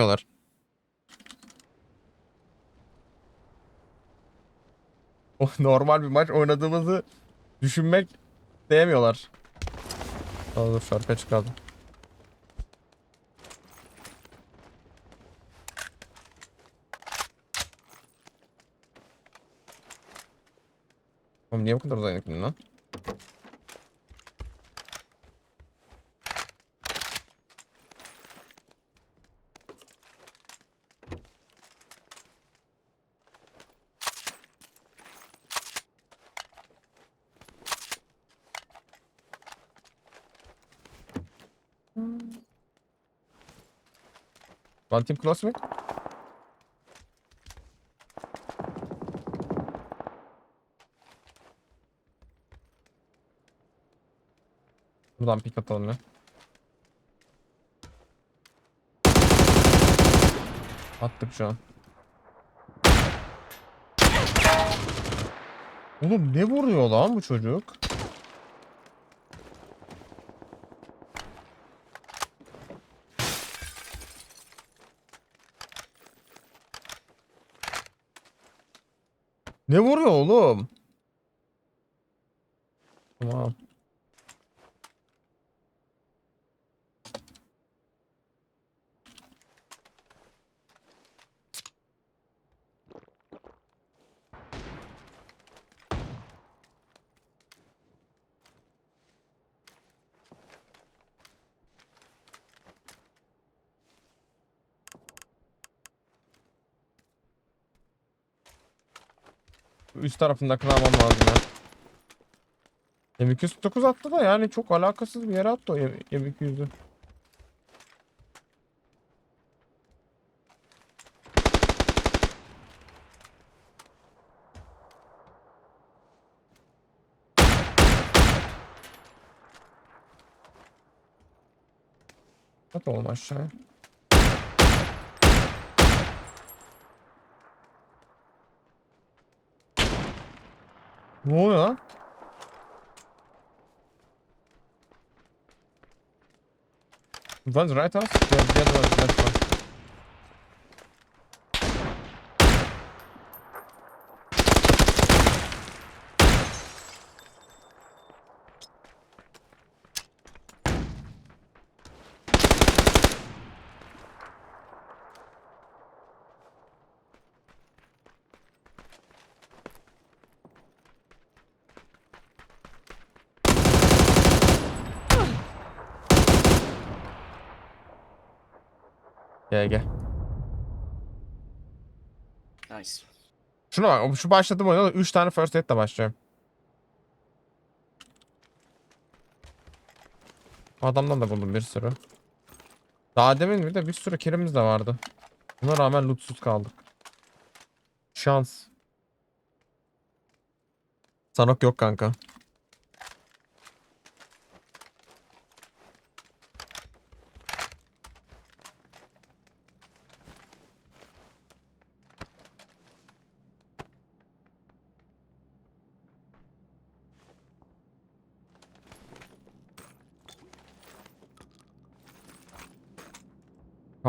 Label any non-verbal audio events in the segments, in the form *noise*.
yapıyorlar. *laughs* Normal bir maç oynadığımızı düşünmek sevmiyorlar. Aa, dur şarkı çıkardım. Oğlum niye bu kadar uzaylık lan? Close me. Buradan pik atalım ya. Attık şu an. Oğlum ne vuruyor lan bu çocuk? Ne vuruyor oğlum? Tamam. Üst tarafında kıramam lazım ya. M249 attı da yani çok alakasız bir yere attı o M200'ü. At oğlum aşağıya. Ne oluyor lan? One's right house. The, the other one is one. Gel. Nice. Şuna bak şu başladığım oyunda 3 tane first aid başlıyorum. Adamdan da buldum bir sürü. Daha demin bir de bir sürü kilimiz de vardı. Buna rağmen lootsuz kaldık. Şans. Sanok yok kanka.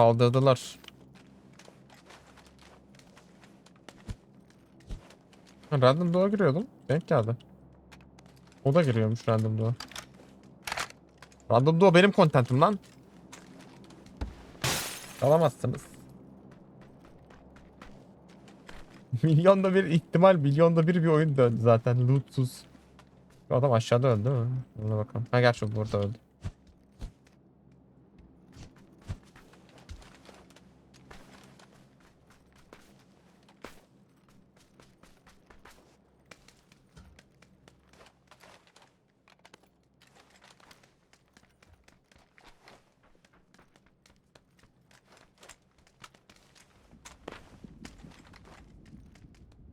Kaldırdılar. Random doğa giriyordum. Denk geldi. O da giriyormuş random doğa. Random doğa benim contentim lan. Alamazsınız. *laughs* milyonda bir ihtimal, milyonda bir bir oyun döndü zaten lootsuz. Adam aşağıda öldü değil mi? Ona bakalım. Ha gerçi burada öldü.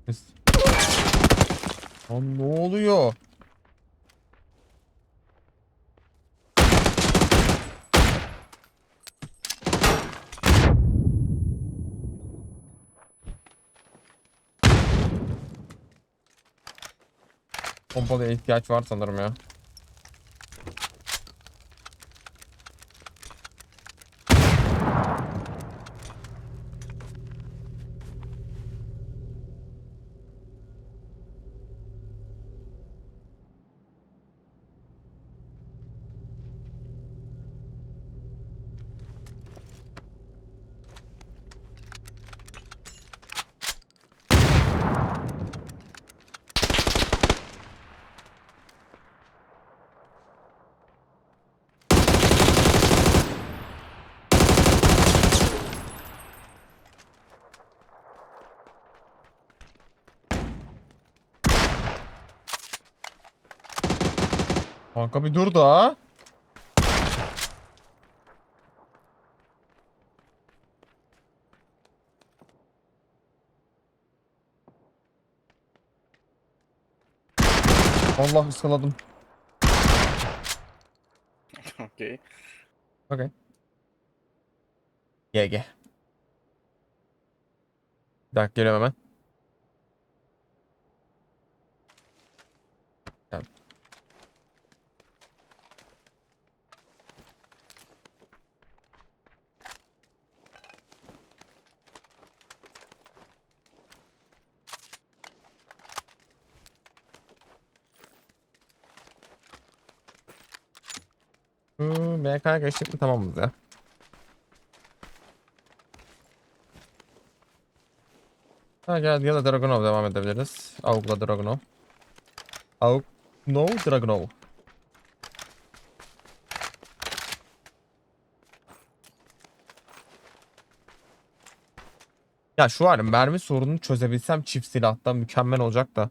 Biz- Lan ne oluyor? Pompalıya ihtiyaç var sanırım ya. Kanka bir dur da. Allah ıskaladım. okay. Okay. GG. Bir dakika geliyorum hemen. Hmm, MK geçtik mi tamamız ya. Ha gel ya da Dragunov devam edebiliriz. Aug'la Dragunov. Aug no Dragunov. Ya şu var mermi sorununu çözebilsem çift silahta mükemmel olacak da.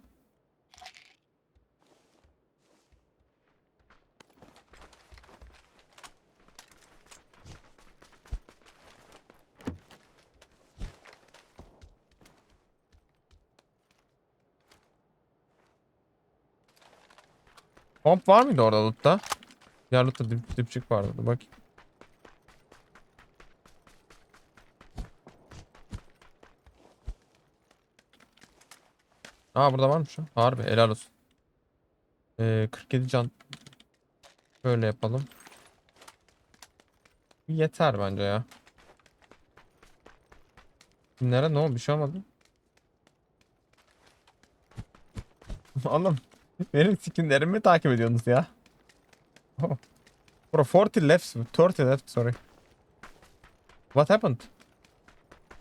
Pomp var mıydı orada lootta? Ya lootta dip, dipçik vardı. Dur bakayım. Aa burada varmış ha. Harbi helal olsun. Ee, 47 can. Böyle yapalım. Yeter bence ya. Nere ne oldu? Bir şey olmadı. *laughs* Oğlum *laughs* benim skinlerimi mi takip ediyorsunuz ya? Oh. Bro 40 left, 30 left sorry. What happened?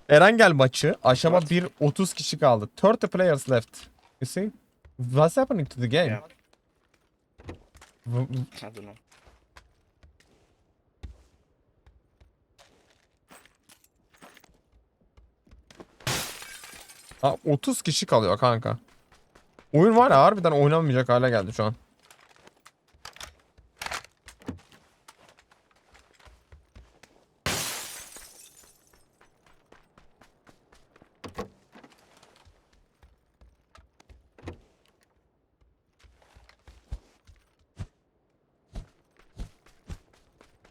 Erangel maçı aşama What? 1 30 kişi kaldı. 30 players left. You see? What's happening to the game? Yeah. I don't know. Ha, 30 kişi kalıyor kanka. Oyun var ya harbiden oynanmayacak hale geldi şu an.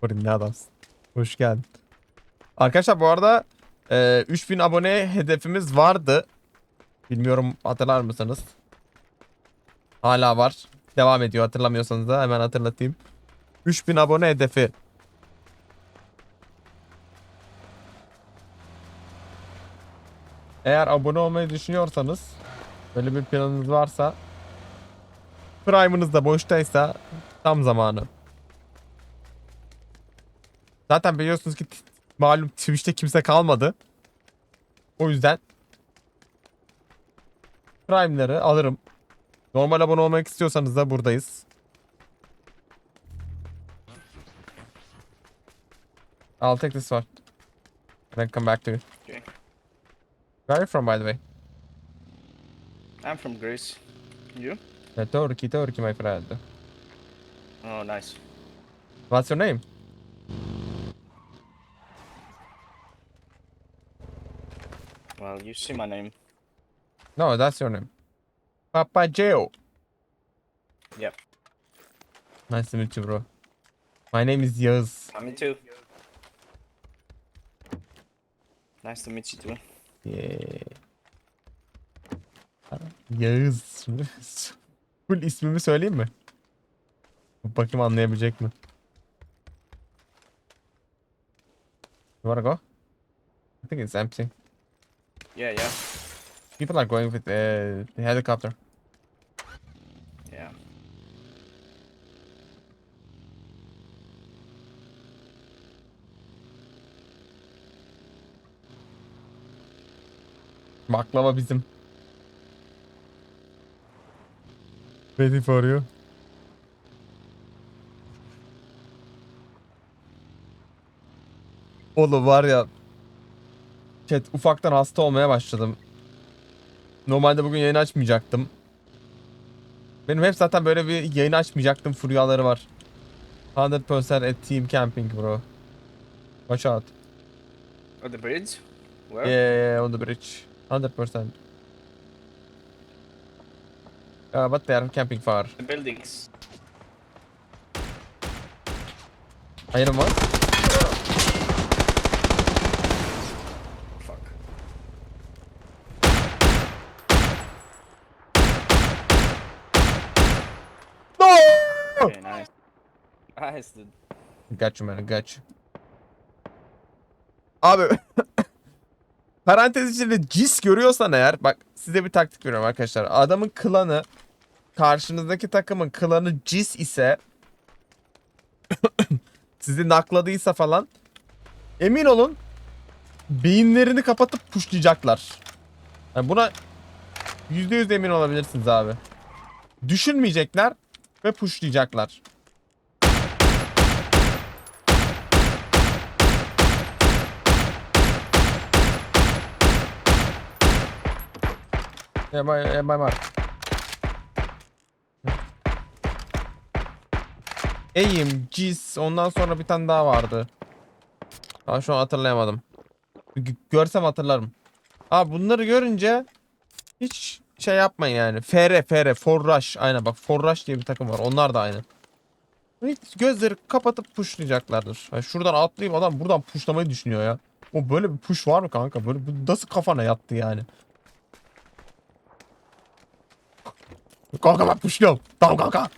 Fırın ne adamsın. Hoş geldin. Arkadaşlar bu arada e, 3000 abone hedefimiz vardı. Bilmiyorum hatırlar mısınız? Hala var. Devam ediyor hatırlamıyorsanız da hemen hatırlatayım. 3000 abone hedefi. Eğer abone olmayı düşünüyorsanız böyle bir planınız varsa Prime'ınız da boştaysa tam zamanı. Zaten biliyorsunuz ki malum Twitch'te kimse kalmadı. O yüzden Prime'ları alırım. Normal abone olmak istiyorsanız da buradayız. I'll take this one. Then come back to you. Okay. Where are you from by the way? I'm from Greece. You? Yeah, Turkey, Turkey my friend. Oh, nice. What's your name? Well, you see my name. No, that's your name. Papa Joe. Yep. Nice to meet you bro. My name is Yağız. Uh, me too. Nice to meet you too. Yeah. Yağız. *laughs* Full ismimi söyleyeyim mi? Bakayım anlayabilecek mi? You wanna go? I think it's empty. Yeah, yeah, People are going with uh, the helicopter. yeah. Baklava bizim. Ready for you. Oğlum var ya. Chat ufaktan hasta olmaya başladım. Normalde bugün yayın açmayacaktım. Benim hep zaten böyle bir yayın açmayacaktım furyaları var. 100% at team camping bro. Watch out. On the bridge? Where? yeah, yeah, on the bridge. 100%. Uh, but they are camping far. The buildings. Iron was? Fuck. No! Okay, nice. Nice, dude. Got you man, got you. Abi parantez içinde cis görüyorsan eğer bak size bir taktik veriyorum arkadaşlar. Adamın klanı karşınızdaki takımın klanı cis ise *coughs* sizi nakladıysa falan emin olun beyinlerini kapatıp puşlayacaklar. Yani buna %100 emin olabilirsiniz abi. Düşünmeyecekler ve puşlayacaklar. Yeah, my, yeah, my mark. Eğim, Cis, ondan sonra bir tane daha vardı. Daha şu an hatırlayamadım. G- görsem hatırlarım. Abi bunları görünce hiç şey yapmayın yani. FR, FR, Forrush. Aynen bak Forrush diye bir takım var. Onlar da aynı. Hiç gözleri kapatıp pushlayacaklardır. Yani şuradan atlayıp adam buradan pushlamayı düşünüyor ya. O böyle bir push var mı kanka? Böyle nasıl kafana yattı yani? Kanka ben pushluyorum. Tamam kanka.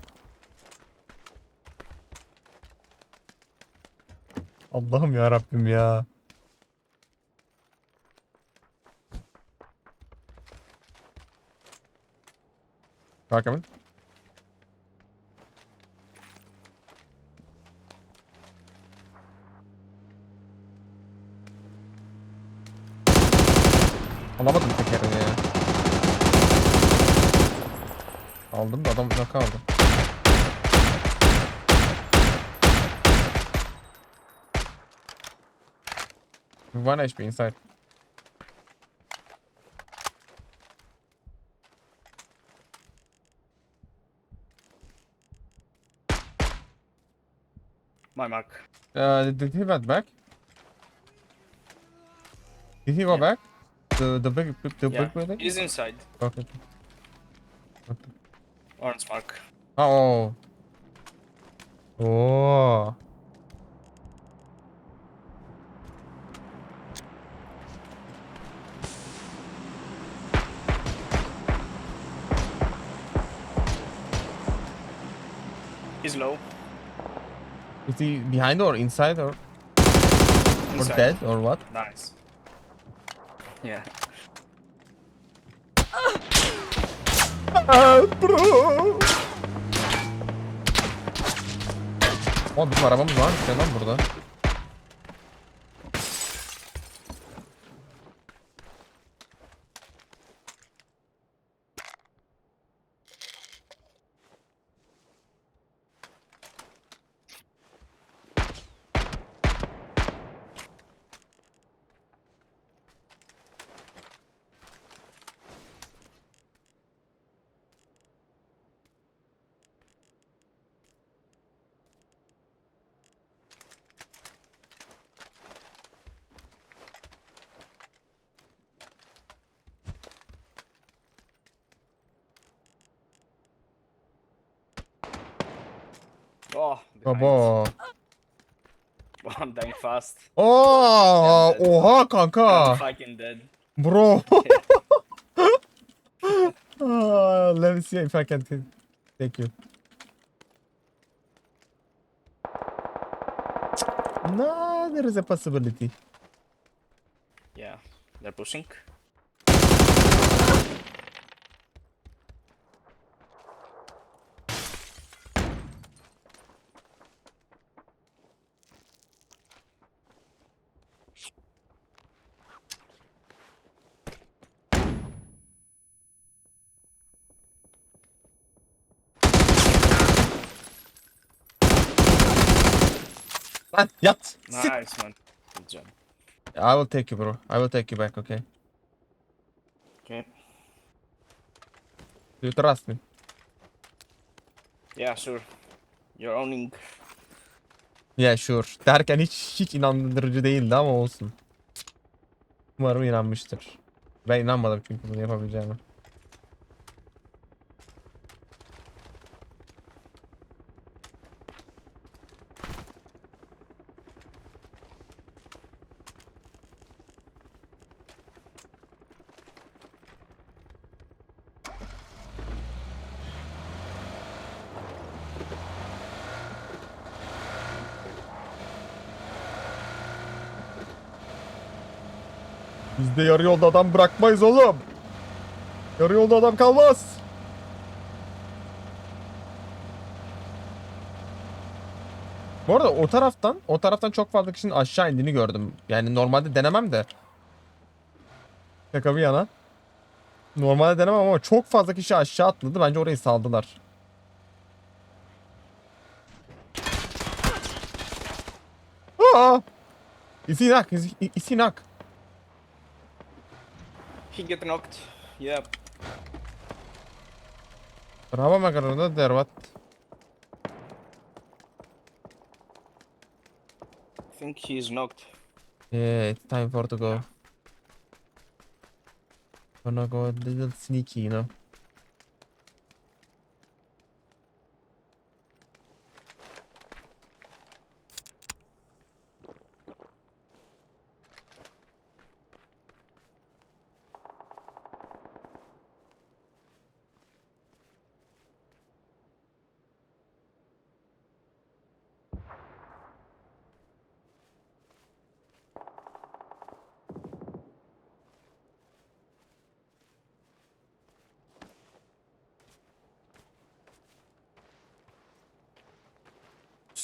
Allah'ım ya Rabbim ya. Kanka mı? Alamadım tekerini ya. Aldım da adam ne kaldı? One HP inside. My mark. Uh, did he went back? Did he go Yeah. back? The the big the Yeah, big building? he's inside. Okay. Orange mark. Oh. Oh. He's low. Is he behind or inside or, or dead or what? Nice. Yeah. Bro. Oğlum bizim arabamız var mı lan burada? Oh, behind. Baba. Oh, I'm dying fast. Oo, Yeah, oha I'm fucking dead. Bro. *laughs* Ah, let me see if I can take you. No, there is a possibility. Yeah, they're pushing. Lan yat. Sit. Nice, man. Good job. I will take you bro. I will take you back, okay? Okay. Do you trust me? Yeah, sure. You're owning. Yeah sure. Derken hiç hiç inandırıcı değildi ama olsun. Umarım inanmıştır. Ben inanmadım çünkü bunu yapabileceğime. Biz de yarı yolda adam bırakmayız oğlum. Yarı yolda adam kalmaz. Bu arada o taraftan, o taraftan çok fazla kişinin aşağı indiğini gördüm. Yani normalde denemem de. Şaka bir yana. Normalde denemem ama çok fazla kişi aşağı atladı. Bence orayı saldılar. Aa! Is he knock? Is he, is he knock? He get knocked. Yeah. Bravo makarona there what? I think he's knocked. Yeah, it's time for to go. Gonna go a little sneaky, you know.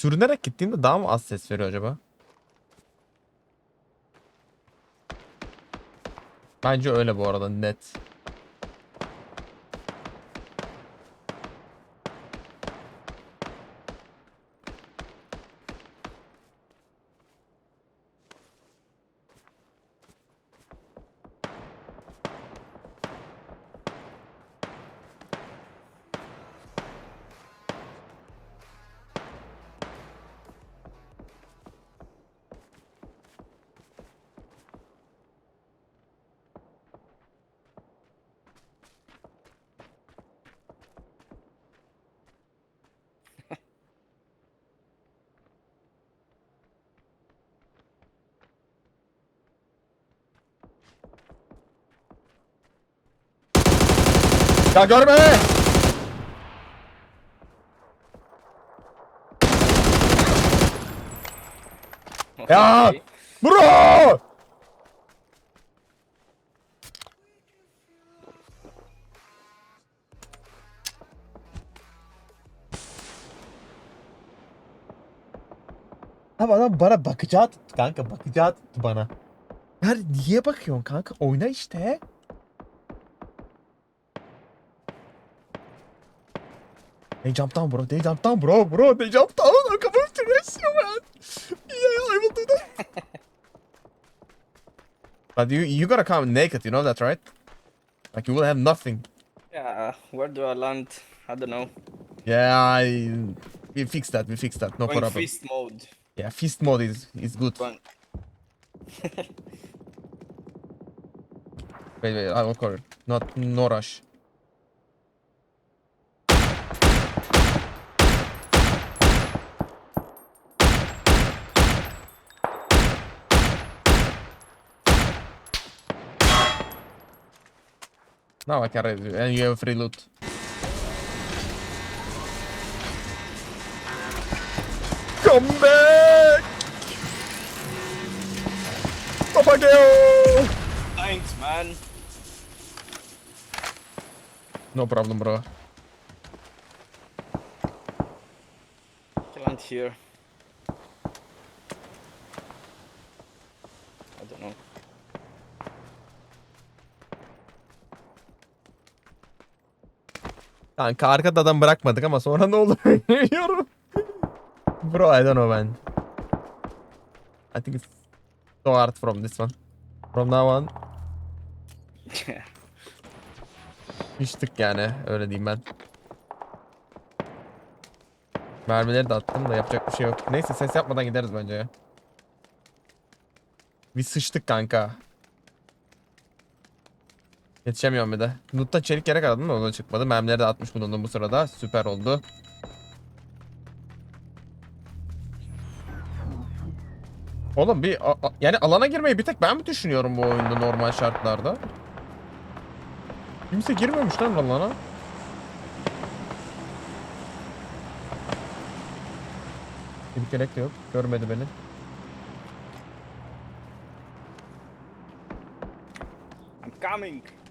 Sürünerek gittiğimde daha mı az ses veriyor acaba? Bence öyle bu arada net. Ya görme! Ya! Bro! Abi adam bana bakacağı tuttu kanka bakacağı tuttu bana. Her niye bakıyorsun kanka oyna işte. They jumped down bro they jumped down bro bro they jumped down I'm coming to rescue man. Yeah I will do that. *laughs* But you you gotta come naked, you know that, right? Like you will have nothing. Yeah, where do I land? I don't know. Yeah, I we fix that. We fix that. No Going problem. fist mode. Yeah, feast mode is is good. Going. *laughs* Wait, wait. I will call it. Not no rush. Now I can raise you, and you have free loot. Come back! Papageo! Thanks, man. No problem, bro. Land here. Kanka arkada adam bırakmadık ama sonra ne olur *laughs* bilmiyorum. Bro I don't know man. I think it's so hard from this one. From now on *laughs* piştik yani öyle diyeyim ben. Mermileri de attım da yapacak bir şey yok. Neyse ses yapmadan gideriz bence ya. Bir sıçtık kanka. Yetişemiyorum bir de. Loot'ta çelik gerek aradım da o da çıkmadı. Mermileri de atmış bulundum bu sırada. Süper oldu. Oğlum bir yani alana girmeyi bir tek ben mi düşünüyorum bu oyunda normal şartlarda? Kimse girmemiş lan alana. Bir gerek de yok. Görmedi beni. I'm coming.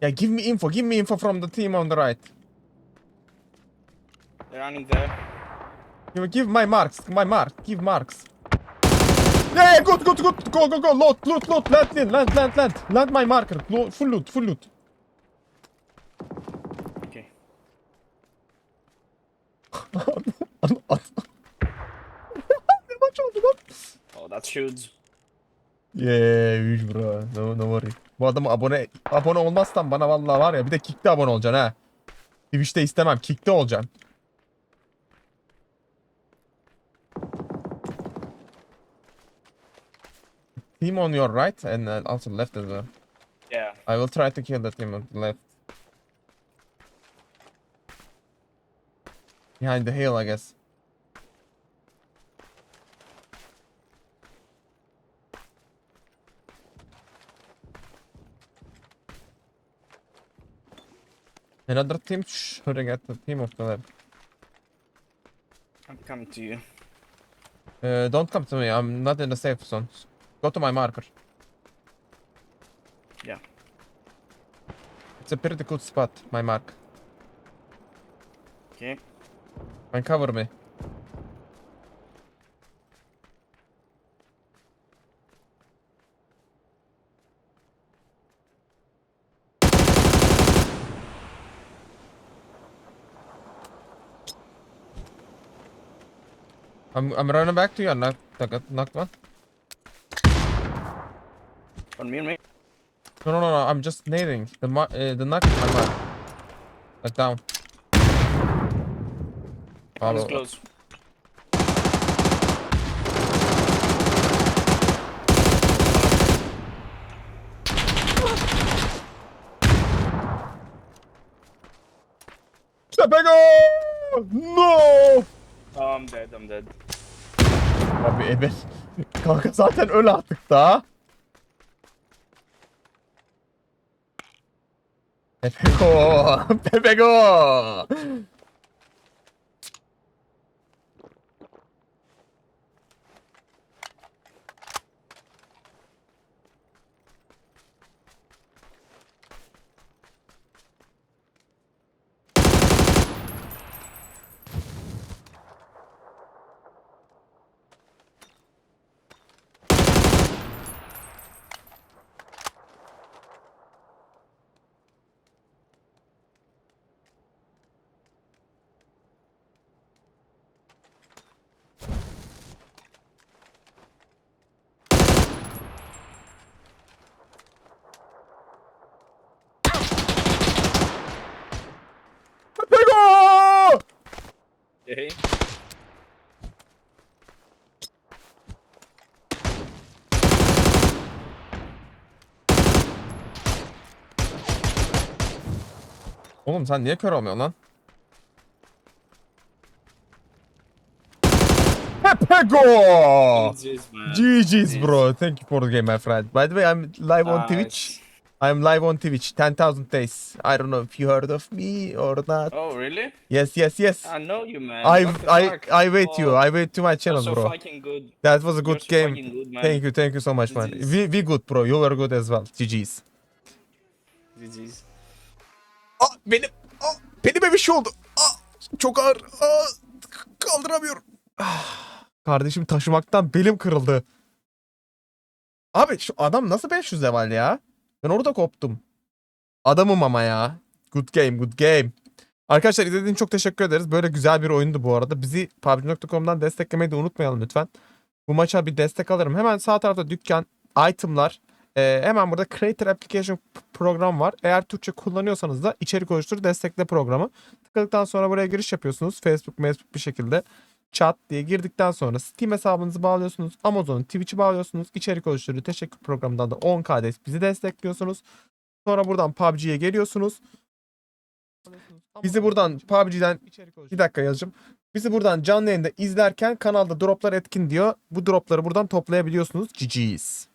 Yeah, give me info. Give me info from the team on the right. They're running there. Give, give my marks. My mark. Give marks. Yeah, yeah, good, good, good. Go, go, go. Loot, loot, loot. Land in. Land, land, land. Land my marker. Lo- full loot, full loot. Okay. An- at- ne maç oldu lan? Oh, that's huge. Yeah, huge bro. No, no worry. Bu adamı abone abone olmazsan bana vallahi var ya bir de Kick'te abone olacaksın ha. Twitch'te istemem. Kick'te olacaksın. Team on your right and uh, also left as well. Yeah. I will try to kill the team on the left. Behind the hill, I guess. Another team shooting at the team of the left. I'm coming to you. Uh, don't come to me, I'm not in the safe zone. Go to my marker. Yeah. It's a pretty good spot, my mark. Okay. And cover me. I'm I'm running back to you. Knock knock knock one. On me and me. No no no no. I'm just nading. The uh, the knock is my mark. Like down. Follow. close. Sepego! No! I'm dead. I'm dead. Abi evet. *laughs* Kanka zaten öl artık da. Pepego! *laughs* Pepego! Hey. Oğlum sen niye kör olmuyorsun lan? Jeez, man. GG's bro. Thank you for the game my friend. By the way, I'm live on Twitch. I'm live on Twitch. 10,000 days. I don't know if you heard of me or not. Oh, really? Yes, yes, yes. I know you, man. I What the I fuck? I wait you. I wait to my you're channel, so bro. fucking good. That was a You're good so game. fucking good, man. Thank you, thank you so much, man. GG's. We we good, bro. You were good as well. GG's. GG's. Aa, benim aa, benim bir şey oldu. Aa, çok ağır. Aa, kaldıramıyorum. Ah, *sighs* kardeşim taşımaktan belim kırıldı. Abi şu adam nasıl 500 level ya? Ben orada koptum. Adamım ama ya. Good game, good game. Arkadaşlar izlediğiniz çok teşekkür ederiz. Böyle güzel bir oyundu bu arada. Bizi PUBG.com'dan desteklemeyi de unutmayalım lütfen. Bu maça bir destek alırım. Hemen sağ tarafta dükkan, itemlar, Ee, hemen burada Creator Application program var. Eğer Türkçe kullanıyorsanız da içerik oluştur destekle programı. Tıkladıktan sonra buraya giriş yapıyorsunuz. Facebook, Facebook bir şekilde chat diye girdikten sonra Steam hesabınızı bağlıyorsunuz. Amazon'un Twitch'i bağlıyorsunuz. İçerik oluşturucu teşekkür programından da 10 KDS bizi destekliyorsunuz. Sonra buradan PUBG'ye geliyorsunuz. Bizi buradan PUBG'den bir dakika yazacağım. Bizi buradan canlı yayında izlerken kanalda droplar etkin diyor. Bu dropları buradan toplayabiliyorsunuz. GG's.